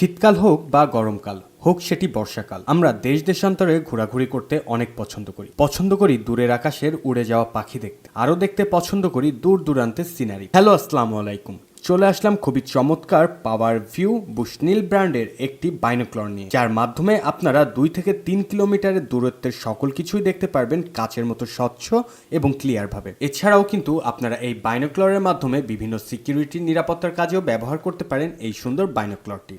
শীতকাল হোক বা গরমকাল, হোক সেটি বর্ষাকাল, আমরা দেশ দেশান্তরে ঘোরাঘুরি করতে অনেক পছন্দ করি। পছন্দ করি দূরের আকাশের উড়ে যাওয়া পাখি দেখতে, আরও দেখতে পছন্দ করি দূর দূরান্তের সিনারি। হ্যালো, আসসালামু আলাইকুম। চলে আসলাম খুবই চমৎকার পাওয়ার ভিউ বুশনীল ব্র্যান্ডের একটি বাইনোক্লর নিয়ে, যার মাধ্যমে আপনারা দুই থেকে তিন কিলোমিটারের দূরত্বের সকল কিছুই দেখতে পারবেন কাচের মতো স্বচ্ছ এবং ক্লিয়ারভাবে এছাড়াও কিন্তু আপনারা এই বাইনোক্লরের মাধ্যমে বিভিন্ন সিকিউরিটি নিরাপত্তার কাজেও ব্যবহার করতে পারেন এই সুন্দর বাইনোক্লরটি।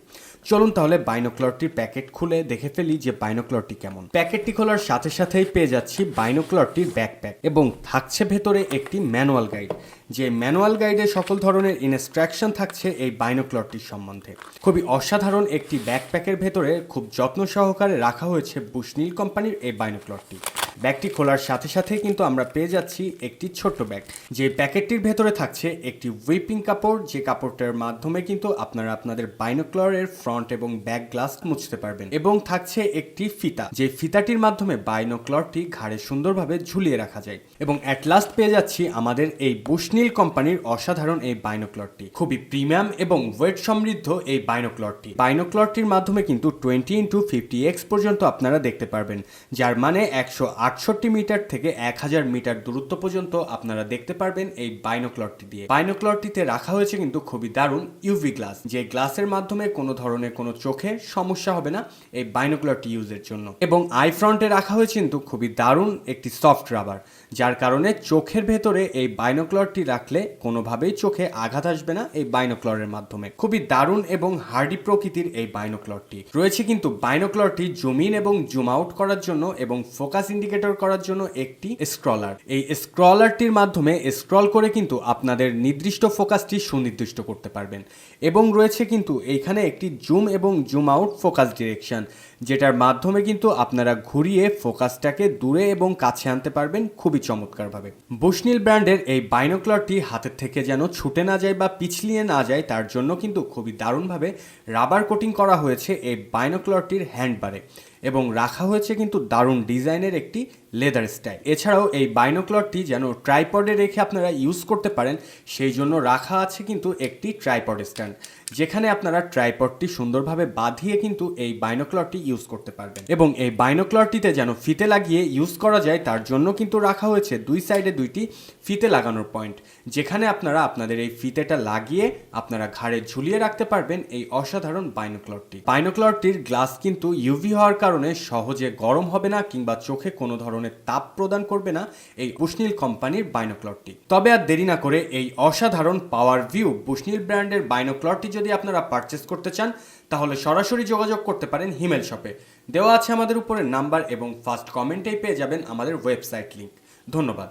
চলুন তাহলে বাইনোক্লরটির প্যাকেট খুলে দেখে ফেলি যে বাইনোক্লরটি কেমন। প্যাকেটটি খোলার সাথে সাথেই পেয়ে যাচ্ছি বাইনোক্লরটির ব্যাকপ্যাক এবং থাকছে ভেতরে একটি ম্যানুয়াল গাইড, যে ম্যানুয়াল গাইডে সকল ধরনের ইনস্ট্রাকশন থাকছে এই বাইনোক্লরটির সম্বন্ধে। খুবই অসাধারণ একটি ব্যাকপ্যাকের ভেতরে খুব যত্ন সহকারে রাখা হয়েছে বুশনীল কোম্পানির এই বাইনোক্লরটি ব্যাগটি খোলার সাথে সাথে কিন্তু আমরা পেয়ে যাচ্ছি একটি ছোট্ট ব্যাগ। যে প্যাকেটটির ভেতরে থাকছে একটি উইপিং কাপড়, যে কাপড়টার মাধ্যমে কিন্তু আপনারা আপনাদের বাইনোক্লরের ফ্রন্ট এবং ব্যাক গ্লাস মুছতে পারবেন। এবং থাকছে একটি ফিতা, যে ফিতাটির মাধ্যমে বাইনোক্লরটি ঘাড়ে সুন্দরভাবে ঝুলিয়ে রাখা যায়। এবং অ্যাট লাস্ট পেয়ে যাচ্ছি আমাদের এই বুশনীল কোম্পানির অসাধারণ এই বাইনোক্লরটি। খুবই প্রিমিয়াম এবং ওয়েট সমৃদ্ধ এই বাইনোক্লরটি। বাইনোক্লরটির মাধ্যমে কিন্তু টোয়েন্টি ইন্টু ফিফটি এক্স পর্যন্ত আপনারা দেখতে পারবেন। যার মানে একশো আট আটষট্টি মিটার থেকে এক হাজার মিটার দূরত্ব পর্যন্ত আপনারা দেখতে পারবেন এই বাইনোক্লরটি দিয়ে। বাইনোক্লরটিতে রাখা হয়েছে কিন্তু খুবই দারুণ ইউভি গ্লাস যে গ্লাসের মাধ্যমে কোনো ধরনের কোনো চোখে সমস্যা হবে না এই বাইনোক্লরটি ইউজের জন্য। এবং আই ফ্রন্টে রাখা হয়েছে কিন্তু খুবই দারুণ একটি সফট রাবার যার কারণে চোখের ভেতরে এই বাইনোক্লরটি রাখলে কোনোভাবেই চোখে আঘাত আসবে না এই বাইনোক্লরের মাধ্যমে। খুবই দারুণ এবং হার্ডি প্রকৃতির এই বাইনোক্লরটি। রয়েছে কিন্তু বাইনোক্লরটি জুম ইন এবং জুম আউট করার জন্য এবং ফোকাস ইন্ডিকেটর করার জন্য একটি স্ক্রলার এই স্ক্রলারটির মাধ্যমে স্ক্রল করে কিন্তু আপনাদের নির্দিষ্ট ফোকাসটি সুনির্দিষ্ট করতে পারবেন। এবং রয়েছে কিন্তু এইখানে একটি জুম এবং জুম আউট ফোকাস ডিরেকশন যেটার মাধ্যমে কিন্তু আপনারা ঘুরিয়ে ফোকাসটাকে দূরে এবং কাছে আনতে পারবেন খুবই চমৎকারভাবে। বুশনীল ব্র্যান্ডের এই বাইনোক্লরটি হাতের থেকে যেন ছুটে না যায় বা পিছলিয়ে না যায়, তার জন্য কিন্তু খুবই দারুণভাবে রাবার কোটিং করা হয়েছে এই বাইনোক্লরটির হ্যান্ডবারে এবং রাখা হয়েছে কিন্তু দারুণ ডিজাইনের একটি লেদার স্টাইল এছাড়াও এই বাইনোক্লরটি যেন ট্রাইপডে রেখে আপনারা ইউজ করতে পারেন, সেই জন্য রাখা আছে কিন্তু একটি ট্রাইপড স্ট্যান্ড যেখানে আপনারা ট্রাইপডটি সুন্দরভাবে বাঁধিয়ে কিন্তু এই বাইনোক্লরটি ইউজ করতে পারবেন। এবং এই বাইনোক্লরটিতে যেন ফিতে লাগিয়ে ইউজ করা যায়, তার জন্য কিন্তু রাখা হয়েছে দুই সাইডে দুইটি ফিতে লাগানোর পয়েন্ট যেখানে আপনারা আপনাদের এই ফিতেটা লাগিয়ে আপনারা ঘাড়ে ঝুলিয়ে রাখতে পারবেন এই অসাধারণ বাইনোক্লরটি বাইনোক্লরটির গ্লাস কিন্তু ইউভি হওয়ার কারণে সহজে গরম হবে না, কিংবা চোখে কোনো ধরনের তাপ প্রদান করবে না এই বুশনীল কোম্পানির বাইনোক্লটটি তবে আর দেরি না করে এই অসাধারণ পাওয়ার ভিউ বুশনীল ব্র্যান্ডের বাইনোক্লটটি যদি আপনারা পারচেস করতে চান, তাহলে সরাসরি যোগাযোগ করতে পারেন হিমেল শপে। দেওয়া আছে আমাদের উপরে নাম্বার এবং ফার্স্ট কমেন্টেই পেয়ে যাবেন আমাদের ওয়েবসাইট লিঙ্ক ধন্যবাদ।